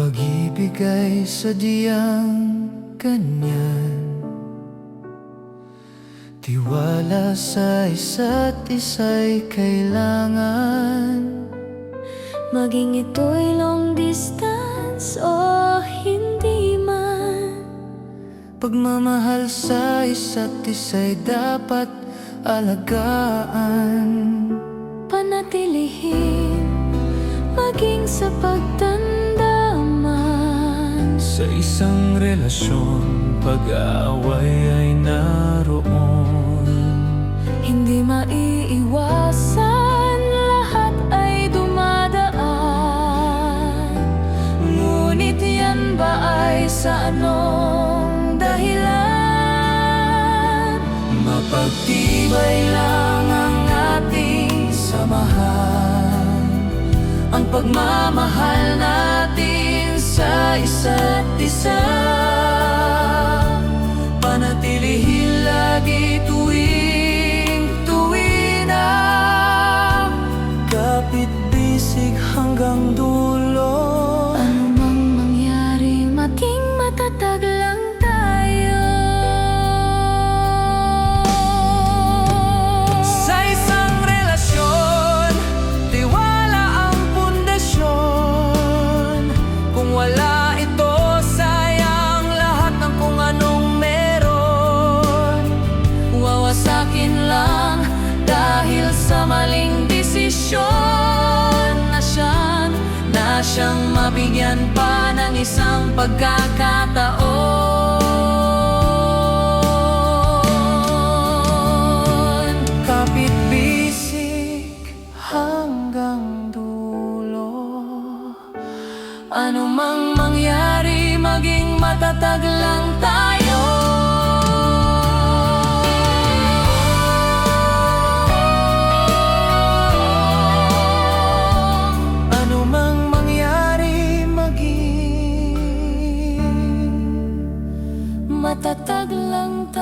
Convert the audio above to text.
ibigay sadyang ganyan. Tiwala sa isa't isa'y kailangan. Maging ito'y long distance o hindi man. Pagmamahal sa isa't isa'y dapat alagaan isang relasyon, pag-aaway ay naroon. Hindi maiiwasan Lahat ay dumadaan. Ngunit yan ba ay sa anong dahilan? Mapagtibay lang ang ating samahan. Ang pagmamahal natin sa isa't isa. Panatilihin lagi tuwing tuwi na. Kapit bisig hanggang dulo sa maling desisyon. Na siyang, Na siyang mabigyan pa ng isang pagkakataon. Kapit bisig hanggang dulo. Ano mang mangyari, maging matatag lang tayo Tatag lang ta